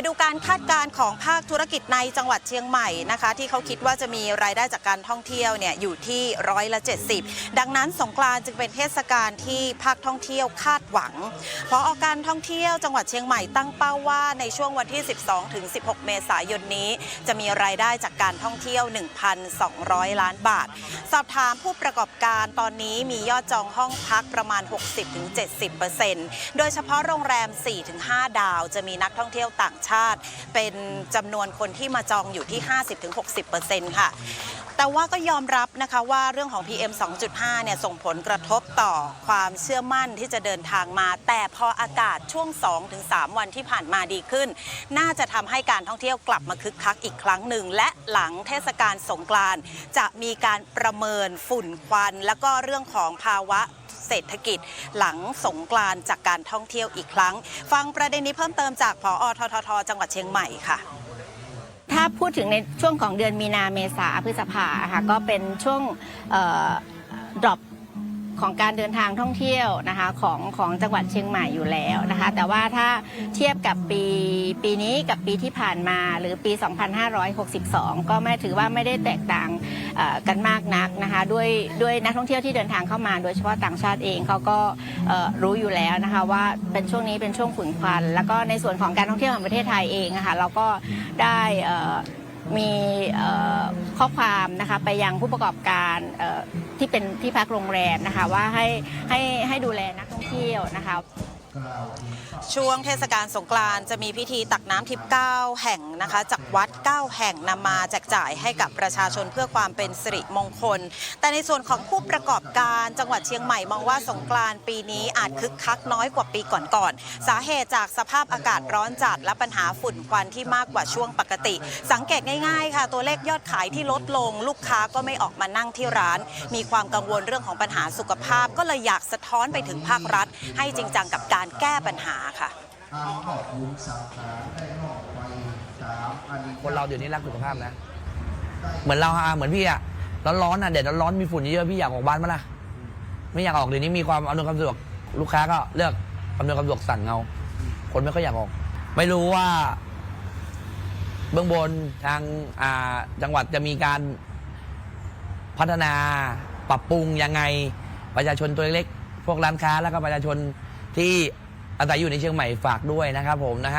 มาดูการคาดการณ์ของภาคธุรกิจในจังหวัดเชียงใหม่นะคะ ที่เขาคิดว่าจะมีรายได้จากการท่องเที่ยวเนี่ยอยู่ที่ร้อยละ70 ดังนั้นสงกรานจึงเป็นเทศกาลที่ภาคท่องเที่ยวคาดหวังพออการท่องเที่ยวจังหวัดเชียงใหม่ตั้งเป้าว่าในช่วงวันที่ 12 ถึง 16 เมษายนนี้ จะมีรายได้จากการท่องเที่ยว 1,200 ล้านบาท สอบถามผู้ประกอบการตอนนี้มียอดจองห้องพักประมาณ 60-70%โดยเฉพาะโรงแรม 4-5 ดาว จะมีนักท่องเที่ยวต่างชาติ เป็นจำนวนคนที่มาจองอยู่ที่ 50-60%ค่ะแต่ว่าก็ยอมรับนะคะว่าเรื่องของ PM 2.5 เนี่ยส่งผลกระทบต่อความเชื่อมั่นที่จะเดินทางมา แต่พออากาศช่วง 2-3 วันที่ผ่านมาดีขึ้น น่าจะทำให้การท่องเที่ยวกลับมาคึกคักอีกครั้งหนึ่ง และหลังเทศกาลสงกรานต์จะมีการประเมินฝุ่นควัน แล้วก็เรื่องของภาวะ เศรษฐกิจ หลังสงกรานจากการท่องเที่ยวอีกครั้ง ฟังประเด็นนี้เพิ่มเติมจากผอทททจังหวัดเชียงใหม่ค่ะถ้าพูดถึงในช่วงของเดือนมีนาเมษาพฤษภาค่ะก็เป็นช่วงดรอปของการเดินทางท่องเที่ยวนะคะของของจังหวัดเชียงใหม่อยู่แล้วนะคะแต่ว่าถ้าเทียบกับปีปีนี้กับปีที่ผ่านมาหรือปี 2562 ก็ไม่ถือว่าไม่ได้แตกต่าง กันมากนักนะคะด้วยด้วยนักท่องเที่ยวที่เดินทางเข้ามา โดยเฉพาะต่างชาติเองเขาก็รู้อยู่แล้วนะคะว่าเป็นช่วงนี้เป็นช่วงฝุ่นควัน แล้วก็ในส่วนของการท่องเที่ยวของประเทศไทยเองนะคะเราก็ได้มีข้อความนะคะไปยังผู้ประกอบการที่เป็นที่พักโรงแรมนะคะว่าให้ให้ให้ดูแลนักท่องเที่ยวนะคะ ช่วงเทศกาลสงกรานต์จะมีพิธีตักน้ำทิพย์9แห่งนะคะ จากวัด 9 แห่งนำมาแจกจ่ายให้กับประชาชนเพื่อความเป็นสิริมงคล แต่ในส่วนของผู้ประกอบการจังหวัดเชียงใหม่มองว่าสงกรานต์ปีนี้อาจคึกคักน้อยกว่าปีก่อนๆสาเหตุจากสภาพอากาศร้อนจัดและปัญหาฝุ่นควันที่มากกว่าช่วงปกติ สังเกตง่ายๆ ค่ะ ตัวเลขยอดขายที่ลดลง ลูกค้าก็ไม่ออกมานั่งที่ร้าน มีความกังวลเรื่องของปัญหาสุขภาพ ก็เลยอยากสะท้อนไปถึงภาครัฐ ให้จริงจังกับการแก้ปัญหาค่ะคนเราเดี๋ยวนี้รักสุขภาพนะ เหมือนเราอะเหมือนพี่อะร้อนๆอะแดดร้อนมีฝุ่นเยอะพี่อยากออกบ้านมั้ยล่ะไม่อยากออกเดี๋ยวนี้มีความอำนวยความสะดวกลูกค้าก็เลือกอำนวยความสะดวกสั่งเอาคนไม่ค่อยอยากออก ไม่รู้ว่า เบื้องบนทางอ่าจังหวัดจะมีการพัฒนาปรับปรุงยังไง ประชาชนตัวเล็กพวกร้านค้าแล้วก็ประชาชน ที่อาศัยอยู่ในเชียงใหม่ฝากด้วยนะครับผมนะฮะ